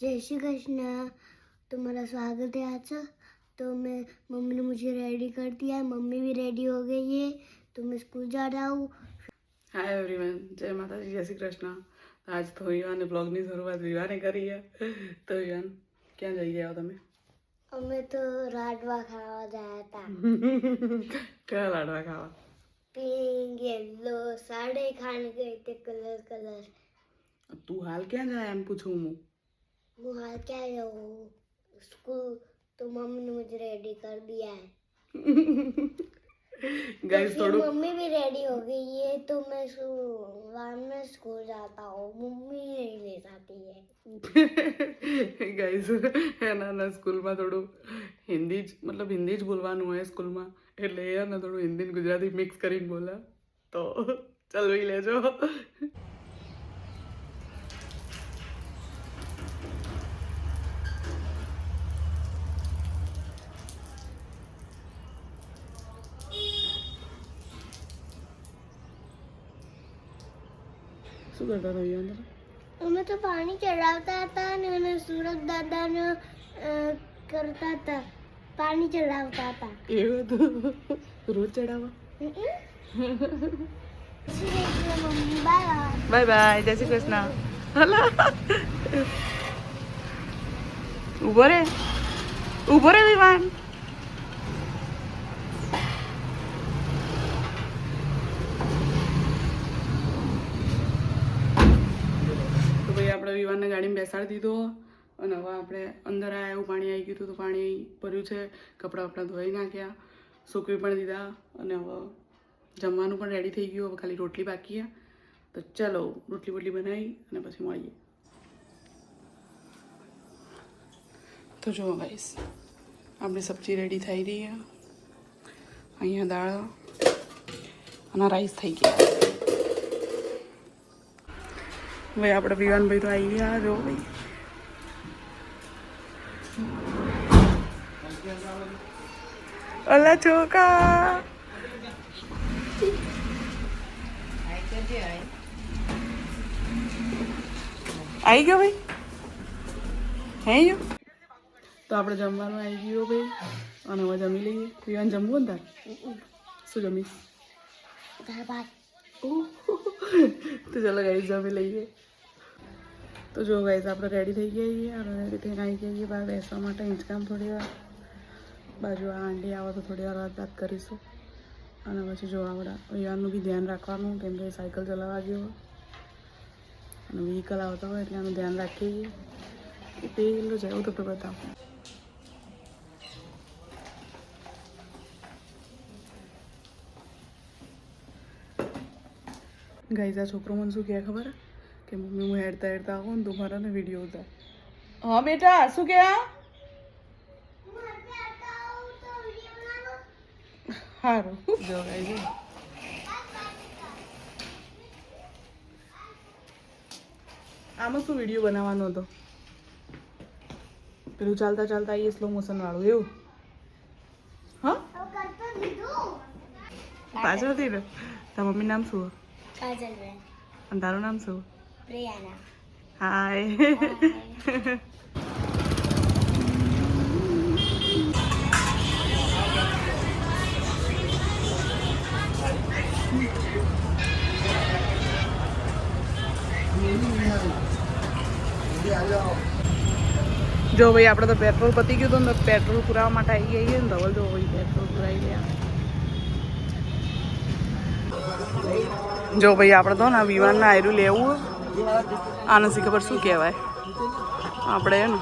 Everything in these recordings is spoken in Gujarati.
जय श्री कृष्ण तुम्हारा स्वागत है आज तो मैं मम्मी ने मुझे रेडी कर दिया है मम्मी भी रेडी हो गई है तो मैं स्कूल जा रहा हूँ હાય એવરીવન જય માતાજી જય શ્રી કૃષ્ણ તો આજ તો વિવાને બ્લોગની શરૂઆત વિવાને કરી છે તો વિવાન ક્યાં જઈ ગયા હો તમે અમે તો રાડવા ખાવા ગયા હતા કયા લાડવા ખાવા પિંક येलो साड़े खाने गए थे कलर कलर તું હાલ ક્યાં જાય એમ પૂછું હું वो हाल क्या है वो स्कूल तो मम्मी ने मुझे रेडी कर दिया है ગાઈસ फिर થોડું मम्मी भी रेडी हो गई है तो मैं स्कूल बाद में स्कूल जाता हूँ मम्मी नहीं ले जाती है ગાઈસ એના ના સ્કૂલમાં થોડું હિન્દી જ મતલબ હિન્દી જ બોલવાનું હોય સ્કૂલમાં એટલે એ ને થોડું હિન્દી ને ગુજરાતી મિક્સ કરીને બોલે તો ચલવી લેજો શું કરતા હતા અહીંયા અંદર? અમે તો પાણી ચડાવતા હતા અને એને સુરત દાદાને કરતા હતા. પાણી ચડાવતા હતા. એવું તો? રોજ ચડાવવા? બાય બાય જય શ્રી કૃષ્ણ. હલા. ઊભો રે. ઊભો રે વિમાન તો ભાઈ ગાડીમાં બેસાડી દીધો અને હવે આપણે અંદર આવ્યા એવું પાણી આવી ગયું હતું તો પાણી ભર્યું છે. કપડાં વપડાં ધોઈ નાખ્યા, સૂકવી પણ દીધા અને હવે જમવાનું પણ રેડી થઈ ગયું. હવે ખાલી રોટલી બાકી તો ચાલો, રોટલી બોટલી બનાવી અને પછી મળીએ. તો જુઓ ગાઈસ આપણી સબ્જી રેડી થઈ રહી છે. અહીંયા દાળ અને રાઈસ થઈ ગયા. ભાઈ આપણે વિવાનભાઈ તો આવી ગયા જો ભાઈ. અલા છોકા આવી ગયો ભાઈ? હે ગયો? તો આપણે જમવાનું આવી ગયો ભાઈ અને હવે જમી લઈએ. વિવાન જમવું ને તાર? શું જમીશ? તો ચાલો ગાઈસ જમી લઈએ. તો જો ગાઈઝ આપણે રેડી થઈ ગયા છીએ. અને રેડી થઈને આવી ગયા બહાર બેસવા માટે. હિંચકામ થોડી વાર. બાજુ આ આંટી આવે તો થોડી વાર વાત કરીશું. અને પછી જો આપણે વિવાનનું બી ધ્યાન રાખવાનું, કેમ કે સાયકલ ચલાવવા ગયો અને વ્હીકલ આવતા હોય એટલે આનું ધ્યાન રાખીએ છીએ. એટલું જવું તો બતાવો. ગાઈઝ આ છોકરો મને શું કહે ખબર? કે મમ્મી હું હેડતા હેડતા આવું ને તો મારા ને વીડિયો હતા હા બેટા શું કે? સારું જો ગાઈ. આમાં શું વીડિયો બનાવવાનો હતો? પેલું ચાલતા ચાલતા આવીએ સ્લો મોશન વાળું એવું? હા? પાછળથી ને તારા મમ્મી નામ શું? અને તારું નામ શું? પ્રિયાના હાય જો ભાઈ આપણે તો પેટ્રોલ પતી ગયું હતું ને પેટ્રોલ પુરાવા માટે આવી ગઈ ને, ધવલ જો ભાઈ પેટ્રોલ પુરાવી ગયા. જો ભાઈ આપણે તો ને વિમાનમાં આયરું લેવું આને શી ખબર શું કહેવાય આપણે ને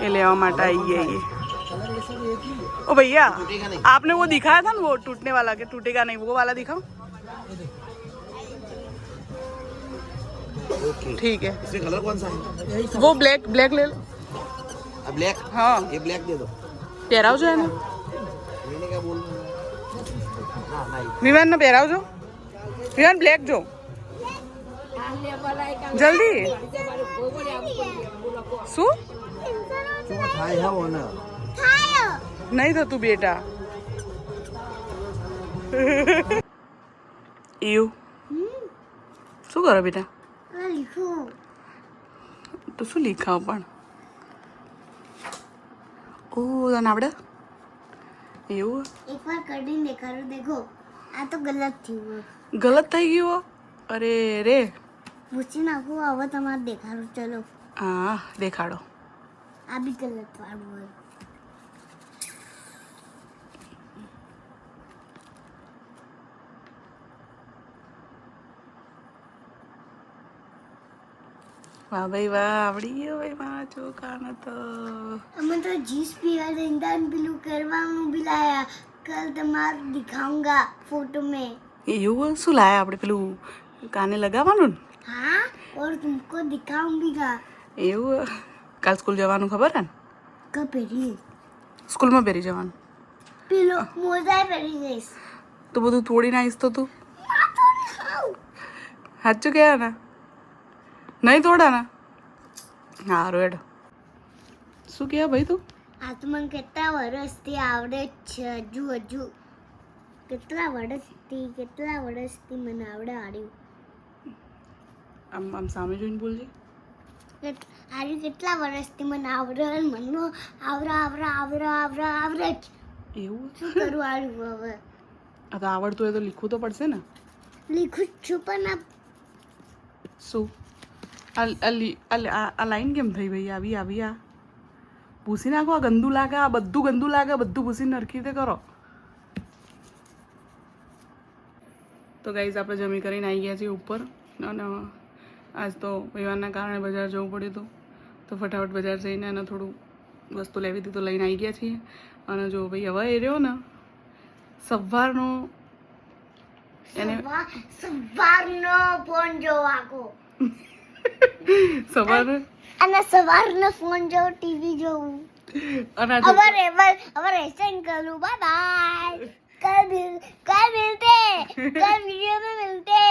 એ લેવા માટે આવી ગયા છીએ ओ भैया आपने वो दिखाया था ना वो टूटने वाला के टूटेगा नहीं वो वाला दिखाओ ठीक है इसमें कलर कौन सा है वो ब्लैक ब्लैक ले लो ब्लैक हाँ ये ब्लैक दे दो પહેરાવજો એને मैंने क्या बोल हाँ नहीं વિવાનને પહેરાવજો વિવાન બ્લેક જો જલ્દી? શું? નહીં થતું બેટા. એવું શું કરો બેટા? તો શું લીખાવ પણ? ઓ, તને આવડે? એવું? એકવાર કરીને દેખાડો દેખો આ તો ગલત થયું ગલત થઈ ગયું અરે રે. પૂછી નાખું હવે તમારે દેખાડો. ચલો. હા દેખાડો. આ બી કલર વાળું હોય. વાહ ભાઈ વાહ આવડી ગયો ભાઈ મારા ચોખાનો તો. અમે તો જીસ પીવા દેતા પેલું કરવાનું બી લાયા. કલ તમાર દિખાઉંગા ફોટો મેં. એવું શું લાયા? આપણે પેલું કાને લગાવવાનું ને? हाँ और तुमको दिखाऊंगा ને એવું કાલ સ્કૂલ જવાનું ખબર હે ને कब પહેરી સ્કૂલમાં પહેરી જવાનું પેલો મોજા પહેરી જઈશ તો બધું તોડીને આવીશ તો તું સાચું કહેવા ને નહીં તોડા ને સારું હેડ શું કહે ભાઈ તું આ તો મને કેટલા વર્ષથી આવડે જ છે હજુ હજુ કેટલા વર્ષથી કેટલા વર્ષથી મને આવડે આડ્યું આમ આમ સામે જોઈને બોલજે. આર્યું કેટલા વર્ષથી મને આવડે મને આવરા આવરા આવરા આવરા આવડે જ. એવું શું કરું આડ્યું હવે? આ તો આવડતું હોય તો લીખવું તો પડશે ને. લીખું છું પણ આ શું? આ લાઈન કેમ થઈ ભાઈ? આવી આવી આ. ભૂસી નાખો આ ગંદુ લાગે આ બધું ગંદુ લાગે બધું ભૂસીને નરખી રીતે કરો. તો ગાઈઝ આપણે જમી કરીને આવી ગયા છીએ ઉપર. અને આજ તો વ્યવહારના કારણે બજાર જવું પડ્યું હતું. તો ફટાફટ બજાર જઈને એને થોડું વસ્તુ લેવી હતી લઈને આવી ગયા છીએ. અને જો ભાઈ હવે એ રહ્યો ને સવારનો એને સવારનો ફોન જોવાકો સવારે અને સવારનો ફોન જો ટીવી જોવું. અને અવાર એવર અવાર એસેન કરું. બાય બાય કલ કલ મિલતે કલ વિડિયો મિલતે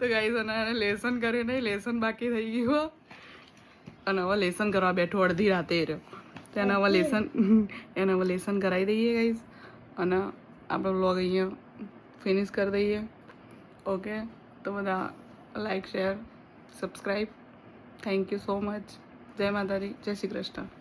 તો ગાઈઝ અને લેસન કર્યું નહીં લેસન બાકી થઈ ગયું અને હવે લેસન કરવા બેઠો અડધી રાતે રહ્યો. તો એને હવે લેસન એને હવે લેસન કરાવી દઈએ ગાઈઝ અને આપણો બ્લોગ અહીંયા ફિનિશ કરી દઈએ. ઓકે તો બધા like share subscribe thank you so much જય માતાજી જય શ્રી કૃષ્ણ.